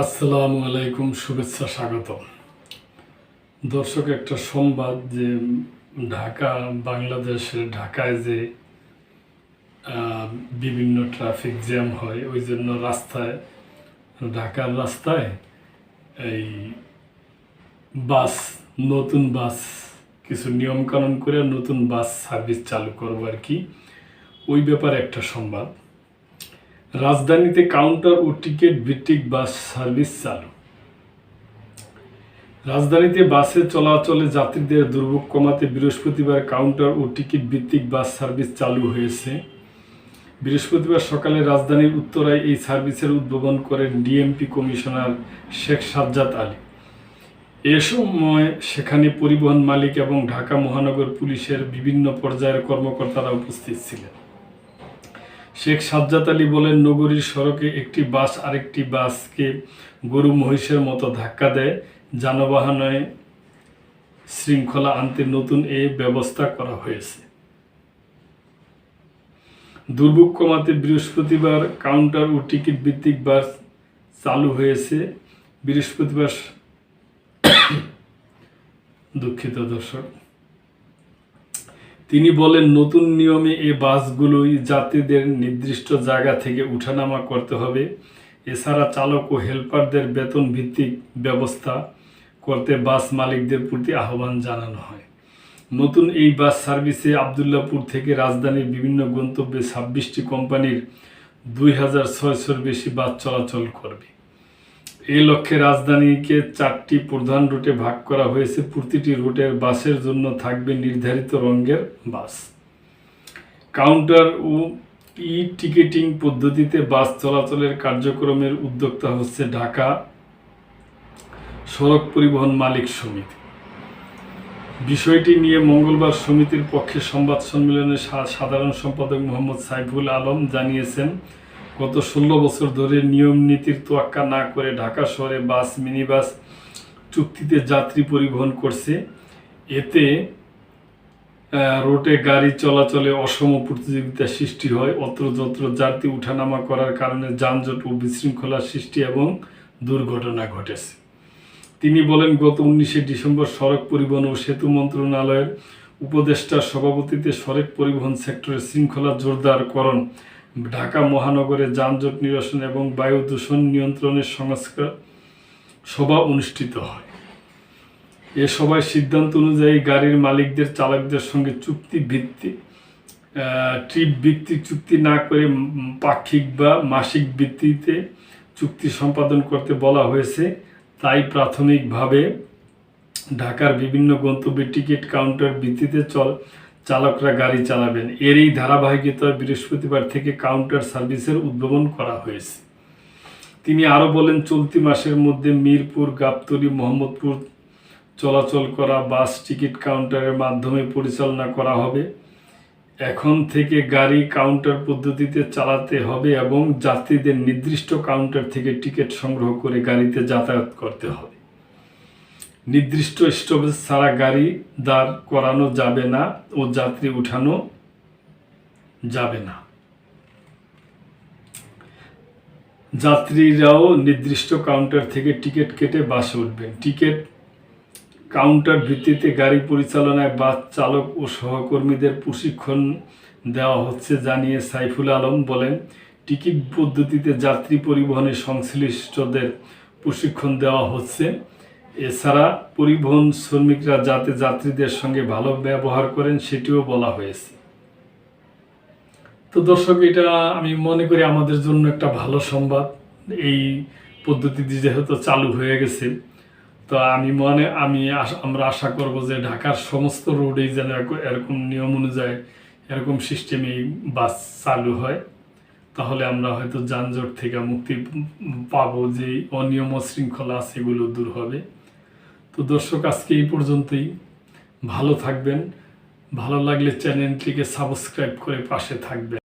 আসসালামু আলাইকুম, শুভেচ্ছা স্বাগত দর্শক, একটা সংবাদ যে ঢাকা, বাংলাদেশের ঢাকায় যে বিভিন্ন ট্রাফিক জ্যাম হয়, ওই জন্য রাস্তায়, ঢাকার রাস্তায় এই বাস, নতুন বাস, কিছু নিয়মকানুন করে নতুন বাস সার্ভিস চালু করব আর কি। ওই ব্যাপারে একটা সংবাদ। রাজধানীতে কাউন্টার ও টিকিট ভিত্তিক বাস সার্ভিস চালু। রাজধানীতে বাসে চলাচলে যাত্রীদের দুর্ভোগ কমাতে বৃহস্পতিবার কাউন্টার ও টিকিট ভিত্তিক বাস সার্ভিস চালু হয়েছে। বৃহস্পতিবার সকালে রাজধানীর উত্তরায় এই সার্ভিসের উদ্বোধন করেন ডিএমপি কমিশনার শেখ সাজ্জাদ আলী। এ সময় সেখানে পরিবহন মালিক এবং ঢাকা মহানগর পুলিশের বিভিন্ন পর্যায়ের কর্মকর্তারা উপস্থিত ছিলেন। শেখ সাজ্জাদ আলী বলেন, নগরীর সড়কে একটি বাস আরেকটি বাসকে গরু মহিষের মতো ধাক্কা দেয়। যানবাহনে শৃঙ্খলা আনতে নতুন এ ব্যবস্থা করা হয়েছে। দুর্ভোগ কমাতে বৃহস্পতিবার কাউন্টার ও টিকিট ভিত্তিক বাস চালু হয়েছে। বৃহস্পতিবার দুঃখিত দর্শক। তিনি বলেন, নতুন নিয়মে এ বাসগুলোই যাত্রীদের নির্দিষ্ট জায়গা থেকে উঠানামা করতে হবে। এছাড়া চালক ও হেল্পারদের বেতন ভিত্তিক ব্যবস্থা করতে বাস মালিকদের প্রতি আহ্বান জানানো হয়। নতুন এই বাস সার্ভিসে আবদুল্লাপুর থেকে রাজধানীর বিভিন্ন গন্তব্যে ছাব্বিশটি কোম্পানির দুই হাজার ছয়শোর বেশি বাস চলাচল করবে। এই লক্ষ্যে রাজধানীকে চারটি প্রধান রুটে ভাগ করা হয়েছে। প্রতিটি রুটের বাসের জন্য থাকবে নির্ধারিত রঙের বাস। কাউন্টার ও ই টিকেটিং পদ্ধতিতে বাস চলাচলের কার্যক্রমের উদ্যোক্তা হচ্ছে ঢাকা সড়ক পরিবহন মালিক সমিতি। বিষয়টি নিয়ে মঙ্গলবার সমিতির পক্ষে সংবাদ সম্মেলনে সাধারণ সম্পাদক মোহাম্মদ সাইফুল আলম জানিয়েছেন গত ষোলো বছর ধরে নিয়ম নীতির তোয়াক্কা না করে ঢাকা শহরে বাস মিনি বাস চুক্তিতে যাত্রী পরিবহন করছে। এতে রোডে গাড়ি চলাচলে অসম প্রতিযোগিতা সৃষ্টি হয়। অত্রযত্র যাত্রী উঠানামা করার কারণে যানজট ও বিশৃঙ্খলার সৃষ্টি এবং দুর্ঘটনা ঘটেছে। তিনি বলেন, গত উনিশে ডিসেম্বর সড়ক পরিবহন ও সেতু মন্ত্রণালয়ের উপদেষ্টার সভাপতিতে সড়ক পরিবহন সেক্টরের শৃঙ্খলা জোরদারকরণ ঢাকা মহানগরে যানজট নিরসন এবং বায়ু দূষণ নিয়ন্ত্রণের সংস্কার সভা অনুষ্ঠিত হয়। এ সভায় সিদ্ধান্ত অনুযায়ী গাড়ির মালিকদের, চালকদের সঙ্গে চুক্তি ভিত্তিক ট্রিপ ভিত্তিক চুক্তি না করে পাক্ষিক বা মাসিক ভিত্তিতে চুক্তি সম্পাদন করতে বলা হয়েছে। তাই প্রাথমিকভাবে ঢাকার বিভিন্ন গন্তব্যে টিকিট কাউন্টার ভিত্তিতে চল চালকরা গাড়ি চালাবেন। এর এই ধারাবাহিকতায় বৃহস্পতিবার থেকে কাউন্টার সার্ভিসের উদ্ভাবন করা হয়েছে। তিনি আরও বলেন, চলতি মাসের মধ্যে মিরপুর, গাবতলী, মোহাম্মদপুর চলাচল করা বাস টিকিট কাউন্টারের মাধ্যমে পরিচালনা করা হবে। এখন থেকে গাড়ি কাউন্টার পদ্ধতিতে চালাতে হবে এবং যাত্রীদের নির্দিষ্ট কাউন্টার থেকে টিকিট সংগ্রহ করে গাড়িতে যাতায়াত করতে হবে। নির্দিষ্ট স্টপেজ ছাড়া গাড়ি দাঁড় করানো যাবে না ও যাত্রী উঠানো যাবে না। যাত্রীরাও নির্দিষ্ট কাউন্টার থেকে টিকিট কেটে বাসে উঠবেন। টিকিট কাউন্টার ভিত্তিতে গাড়ি পরিচালনায় বাস চালক ও সহকর্মীদের প্রশিক্ষণ দেওয়া হচ্ছে জানিয়ে সাইফুল আলম বলেন, টিকিট পদ্ধতিতে যাত্রী পরিবহনে সংশ্লিষ্টদের প্রশিক্ষণ দেওয়া হচ্ছে। এছাড়া পরিবহন শ্রমিকরা যাতে যাত্রীদের সঙ্গে ভালো ব্যবহার করেন, সেটিও বলা হয়েছে। তো দর্শক, এটা আমি মনে করি আমাদের জন্য একটা ভালো সংবাদ। এই পদ্ধতিটি যেহেতু চালু হয়ে গেছে, তো আমি মনে, আমি আমরা আশা করব যে ঢাকার সমস্ত রোডেই যেন এরকম নিয়ম অনুযায়ী, এরকম সিস্টেমেই বাস চালু হয়। তাহলে আমরা হয়তো যানজট থেকে মুক্তি পাবো, যে অনিয়ম শৃঙ্খলা সেগুলো দূর হবে। তো দর্শক আজকে এই পর্যন্তই। ভালো থাকবেন। ভালো লাগলে চ্যানেলটিকে সাবস্ক্রাইব করে পাশে থাকবেন।